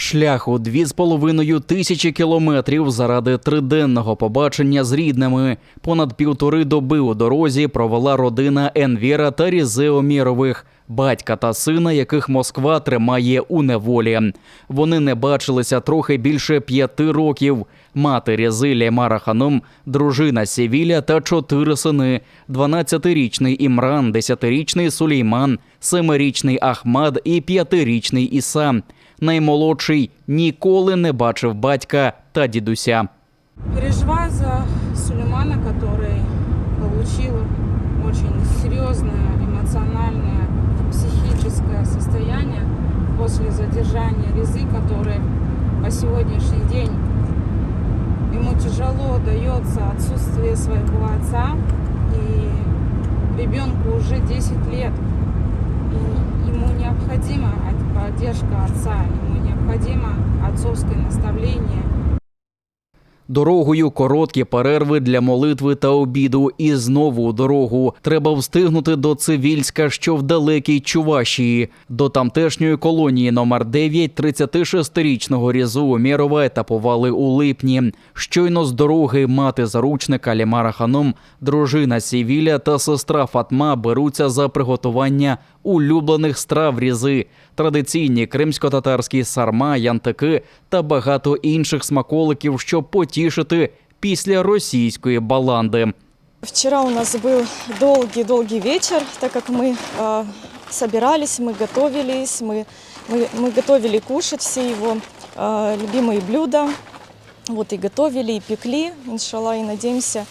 Шлях у дві з половиною тисячі кілометрів заради триденного побачення з рідними. Понад півтори доби у дорозі провела родина Енвєра та Різео Мірових, батька та сина, яких Москва тримає у неволі. Вони не бачилися трохи більше п'яти років. Мати Різи Лємара Ханум, дружина Сівіля та чотири сини: 12-річний Імран, 10-річний Сулейман, 7-річний Ахмад і 5-річний Іса Наймолодший ніколи не бачив батька та дідуся. Переживаю за Сулеймана, который получил очень серьезное эмоциональное, психическое состояние после задержания Резы, который по сегодняшний день ему тяжело дается отсутствие своего отца. И ребенку уже 10 лет. И ему необходима поддержка отца, ему необходимо отцовское наставление – Дорогою короткі перерви для молитви та обіду, і знову дорогу. Треба встигнути до Цивільська, що в далекій Чувашії. До тамтешньої колонії номер 9 36-річного Різу Умєрова етапували у липні. Щойно з дороги мати заручника Лімара Ханом, дружина Сівіля та сестра Фатма беруться за приготування улюблених страв Різи, традиційні кримсько-татарські сарма, янтики та багато інших смаколиків, щоб потішити після російської баланди. Вчера у нас был долгий-долгий вечер, так как мы э, собирались, мы готовились, мы, мы, мы готовили кушать все его э, любимые блюда. Вот и готовили, и пекли, иншалла, и надеемся,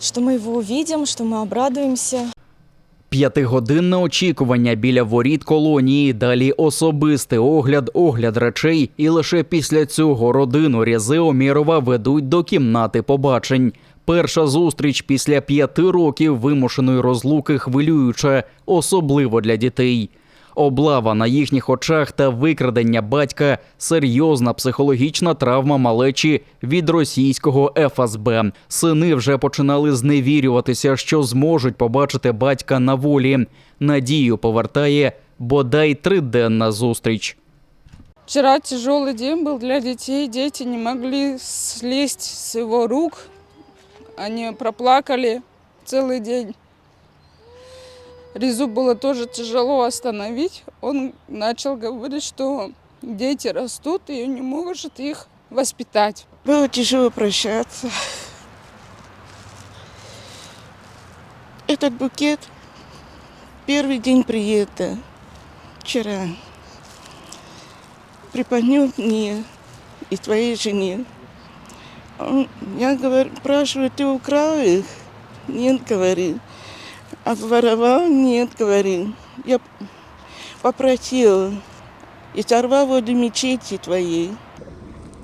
что мы его увидим, что мы обрадуемся. П'ятигодинне очікування біля воріт колонії, далі особистий огляд, огляд речей, і лише після цього родину Рязи Омірова ведуть до кімнати побачень. Перша зустріч після п'яти років вимушеної розлуки хвилююча, особливо для дітей Облава на їхніх очах та викрадення батька серйозна психологічна травма малечі від російського ФСБ. Сини вже починали зневірюватися, що зможуть побачити батька на волі. Надію повертає бодай триденна зустріч. Вчера тяжелый день был для детей. Дети не могли слезть с его рук. Они проплакали целый день. Резу было тоже тяжело остановить. Он начал говорить, что дети растут, и не может их воспитать. Было тяжело прощаться. Этот букет первый день приезда вчера преподнес мне и твоей жене. Он- Я говорю, спрашиваю, ты украл их? Нет, говорит. А воровал? Нет, говори. Я попросил и сорвал воду мечети твоей.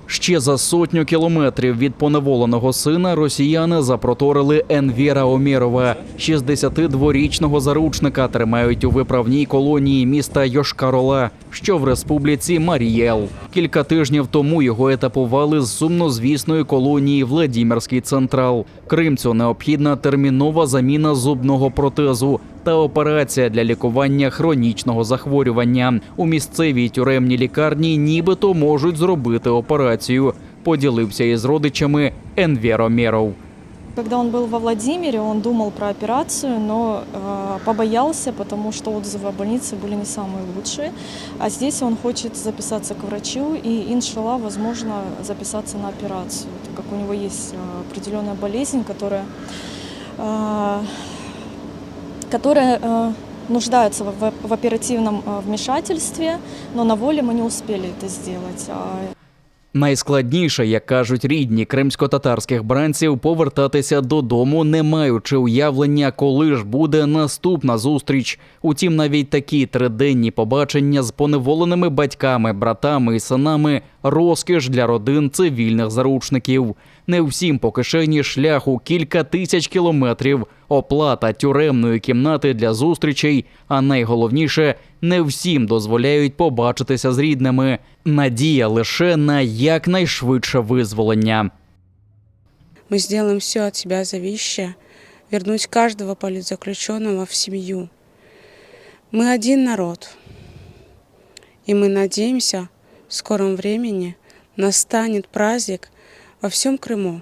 Ще за сотню кілометрів від поневоленого сина росіяни запроторили Енвєра Омєрова. 62-річного заручника тримають у виправній колонії міста Йошкарола, що в республіці Марієл. Кілька тижнів тому його етапували з сумнозвісної колонії Владімірський Централ. Кримцю необхідна термінова заміна зубного протезу та операція для лікування хронічного захворювання. У місцевій тюремній лікарні нібито можуть зробити операцію. Поділився із родичами Енвєр Омєров. Когда он был во Владимире, он думал про операцию, но э, побоялся, потому что отзывы о больнице были не самые лучшие. А здесь он хочет записаться к врачу и, иншалла, возможно, записаться на операцию, так как у него есть э, определенная болезнь, которая, э, которая э, нуждается в, в- в оперативном э, вмешательстве, но на воле мы не успели это сделать. А Найскладніше, як кажуть рідні кримсько-татарських бранців, повертатися додому, не маючи уявлення, коли ж буде наступна зустріч. Утім, навіть такі триденні побачення з поневоленими батьками, братами і синами розкіш для родин цивільних заручників. Не всім по кишені шлях у кілька тисяч кілометрів, оплата тюремної кімнати для зустрічей, а найголовніше, не всім дозволяють побачитися з рідними. Надія лише на якнайшвидше визволення. Мы сделаем все от себя зависящее, вернуть каждого политзаключенного в семью. Мы один народ, и мы надеемся в скором времени настанет праздник во всьому Криму.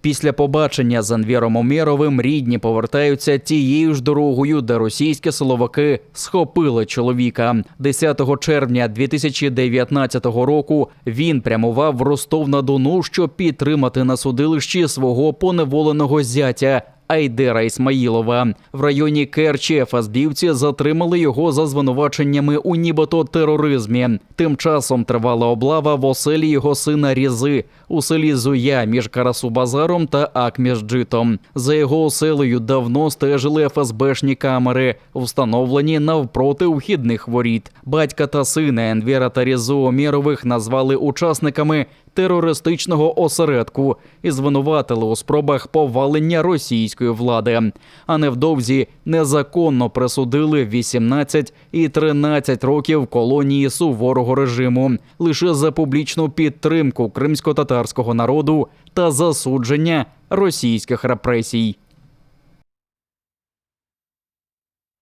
Після побачення з Анвіром Омєровим рідні повертаються тією ж дорогою, де російські силовики схопили чоловіка. 10 червня 2019 року він прямував в Ростов на Дону, щоб підтримати на судилищі свого поневоленого зятя. Айдера Ісмаїлова в районі Керчі ФСБівці затримали його за звинуваченнями у нібито тероризмі. Тим часом тривала облава в оселі його сина Різи у селі Зуя між Карасу-Базаром та Акміжджитом. За його оселею давно стежили ФСБшні камери, встановлені навпроти вхідних воріт. Батька та сина Енвєра та Різу Омєрових назвали учасниками терористичного осередку і звинуватили у спробах повалення російської влади. А невдовзі незаконно присудили 18 і 13 років колонії суворого режиму лише за публічну підтримку кримсько-татарського народу та засудження російських репресій.